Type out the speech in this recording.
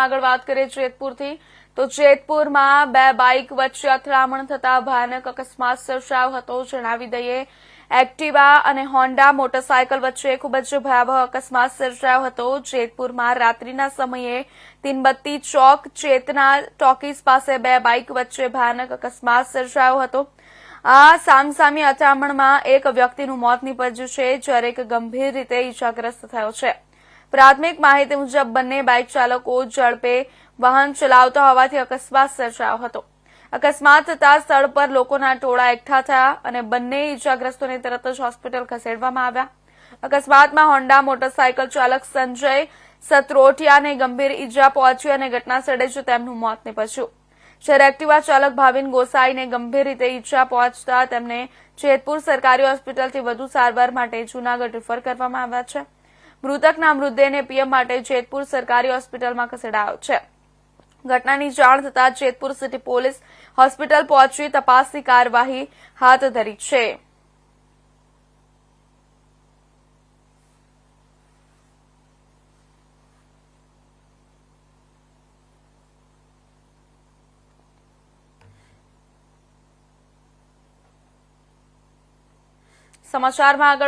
આગળ વાત કરીએ જેતપુરથી, તો જેતપુરમાં બે બાઇક વચ્ચે અથડામણ થતા ભયાનક અકસ્માત સર્જાયો હતો. જણાવી દઈએ, એક્ટિવા અને હોન્ડા મોટરસાયકલ વચ્ચે ખૂબ જ ભયાવહ અકસ્માત સર્જાયો હતો. જેતપુરમાં રાત્રિના સમયે તીનબત્તી ચોક ચેતના ટોકીઝ પાસે બે બાઇક વચ્ચે ભયાનક અકસ્માત સર્જાયો હતો. આ સામસામી અથડામણમાં એક વ્યક્તિનું મોત નીપજ્યું છે, જ્યારે એક ગંભીર રીતે ઇજાગ્રસ્ત થયો છે. પ્રાથમિક માહિતી મુજબ બંને બાઇક ચાલકો ઝડપે વાહન ચલાવતા હોવાથી અકસ્માત સર્જાયો હતો. અકસ્માત થતા સ્થળ પર લોકોના ટોળા એકઠા થયા અને બંને ઇજાગ્રસ્તોને તરત જ હોસ્પિટલ ખસેડવામાં આવ્યા. અકસ્માતમાં હોન્ડા મોટરસાયકલ ચાલક સંજય સત્રોટિયાને ગંભીર ઇજા પહોંચી અને ઘટનાસ્થળે જ તેમનું મોત નીપજ્યું. જ્યારે એક્ટિવા ચાલક ભાવિન ગોસાઈને ગંભીર રીતે ઇજા પહોંચતા તેમને જેતપુર સરકારી હોસ્પિટલથી વધુ સારવાર માટે જૂનાગઢ રીફર કરવામાં આવ્યા છે. મૃતકના મૃતદેહને પીએમ માટે જેતપુર સરકારી હોસ્પિટલમાં ખસેડાયો છે. ઘટનાની જાણ થતાં જેતપુર સિટી પોલીસ હોસ્પિટલ પહોંચી તપાસની કાર્યવાહી હાથ ધરી છે. સમાચારમાં આગળ